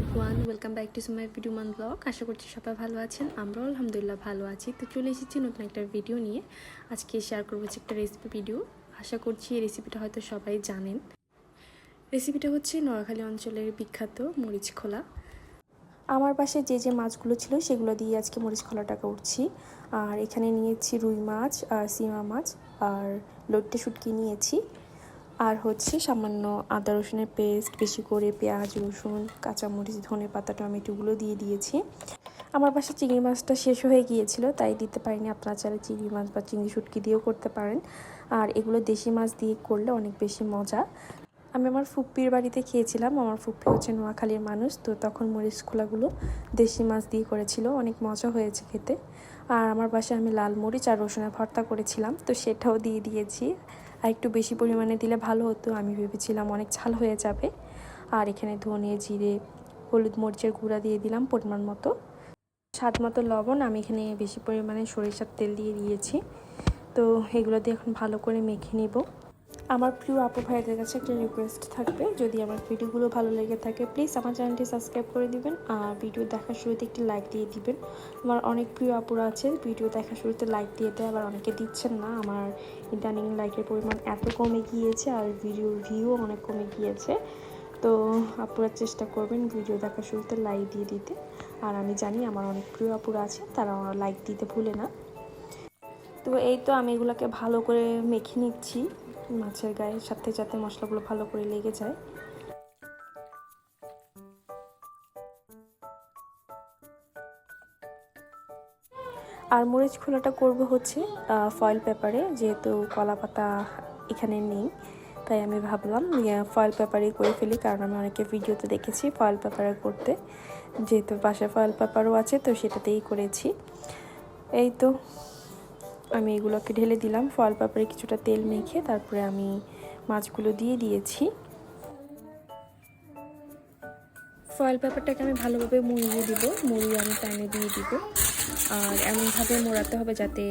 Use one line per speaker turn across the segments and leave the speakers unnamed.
Everyone welcome back to my video মান blog আশা করছি সবাই ভালো আছেন, আমরাও আলহামদুলিল্লাহ ভালো আছি। তো চলে এসেছি নতুন একটা ভিডিও নিয়ে। আজকে শেয়ার করব হচ্ছে একটা রেসিপি ভিডিও আশা করছি এই রেসিপিটা হয়তো সবাই জানেন। রেসিপিটা হচ্ছে নোয়াখালী অঞ্চলের বিখ্যাত মরিচ খোলা। আমার পাশে যে যে মাছগুলো ছিল, সেগুলো দিয়ে আজকে মরিচ খোলাটাকে উঠছি। আর এখানে নিয়েছি রুই মাছ আর সিমা মাছ, আর লোট্টে শুটকি নিয়েছি। আর হচ্ছে সামান্য আদা রসুনের পেস্ট, বেশি করে পেঁয়াজ, রসুন, কাঁচামরিচ, ধনে পাতা টমেটোগুলো দিয়ে দিয়েছি। আমার পাশে চিংড়ি মাছটা শেষ হয়ে গিয়েছিল, তাই দিতে পারিনি। আপনারা চাইলে চিংড়ি মাছ বা চিংড়ি শুটকি দিয়েও করতে পারেন। আর এগুলো দেশি মাছ দিয়ে করলে অনেক বেশি মজা। আমি আমার ফুপ্পির বাড়িতে খেয়েছিলাম। আমার ফুপ্পি হচ্ছে নোয়াখালীর মানুষ, তো তখন মরিচ খোলাগুলো দেশি মাছ দিয়ে করেছিল। অনেক মজা হয়েছে খেতে। আর আমার বাসায় আমি লাল মরিচ আর রসুনের ভর্তা করেছিলাম, তো সেটাও দিয়ে দিয়েছি। আর একটু বেশি পরিমাণে দিলে ভালো হতো। আমি ভেবেছিলাম অনেক ঝাল হয়ে যাবে। আর এখানে ধনে, জিরে, হলুদ মরিচের গুঁড়া দিয়ে দিলাম পরিমাণ মতো। স্বাদ মতো লবণ আমি এখানে বেশি পরিমাণে সরিষার তেল দিয়ে দিয়েছি। তো এগুলো দিয়ে এখন ভালো করে মেখে নিব। আমার প্রিয় আপু ভাইদের কাছে একটা রিকোয়েস্ট থাকবে। যদি আমার ভিডিওগুলো ভালো লেগে থাকে প্লিজ আমার চ্যানেলটি সাবস্ক্রাইব করে দিবেন আর ভিডিও দেখার শুরুতে একটি লাইক দিয়ে দিবেন। আমার অনেক প্রিয় আপুরা আছে ভিডিও দেখার শুরুতে লাইক দিয়ে দেয়, আবার অনেকে দিচ্ছেন না। আমার ইন্টারনিং লাইকের পরিমাণ এত কমে গিয়েছে আর ভিডিও ভিউ অনেক কমে গিয়েছে। তো আপুরা চেষ্টা করবেন ভিডিও দেখার শুরুতে লাইক দিয়ে দিতে। আর আমি জানি আমার অনেক প্রিয় আপুরা আছে তারা লাইক দিতে ভুলে না। তো এই তো আমি এগুলোকে ভালো করে মেখে নিচ্ছি। মাছের গায়ে সাথে যাতে মশলাগুলো ভালো করে লেগে যায়। আর মরিচ খোলাটা করব হচ্ছে ফয়েল পেপারে যেহেতু কলা পাতা এখানে নেই, তাই আমি ভাবলাম ফয়েল পেপারেই করে ফেলি, কারণ আমি অনেকে ভিডিওতে দেখেছি ফয়েল পেপারে করতে। যেহেতু পাশে ফয়েল পেপারও আছে, তো সেটাতেই করেছি। এই তো। আমি এগুলোকে ঢেলে দিলাম। ফয়েল পেপারে কিছুটা তেল মেখে তারপরে আমি মাছগুলো দিয়ে দিয়েছি। ফয়েল পেপারটাকে আমি ভালোভাবে মুড়িয়ে দিব। মুড়িয়ে আমি প্যানে দিয়ে দিব। আর এমনভাবে মোড়াতে হবে যাতে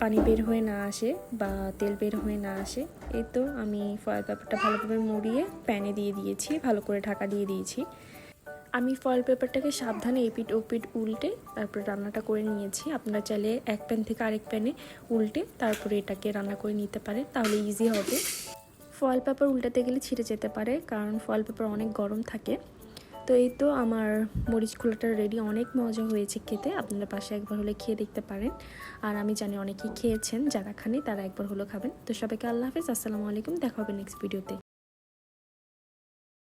পানি বের হয়ে না আসে বা তেল বের হয়ে না আসে। এই তো আমি ফয়েল পেপারটা ভালোভাবে মুড়িয়ে প্যানে দিয়ে দিয়েছি। ভালো করে ঢাকা দিয়ে দিয়েছি। আমি ফয়েল পেপারটাকে সাবধানে এপিট ওপিট উল্টে তারপরে রান্নাটা করে নিয়েছি। আপনারা চাইলে এক প্যান থেকে আরেক প্যানে উল্টে তারপরে এটাকে রান্না করে নিতে পারে তাহলে ইজি হবে। ফয়েল পেপার উল্টাতে গেলে ছিঁড়ে যেতে পারে, কারণ ফয়েল পেপার অনেক গরম থাকে। তো এই তো আমার মরিচ খোলাটা রেডি অনেক মজা হয়েছে খেতে। আপনারা পাশে একবার হলে খেয়ে দেখতে পারেন। আর আমি জানি অনেকেই খেয়েছেন, যারা খানে তারা একবার হলো খাবেন। তো সবাইকে আল্লাহ হাফেজ, আসসালামু আলাইকুম, দেখা হবে নেক্সট ভিডিওতে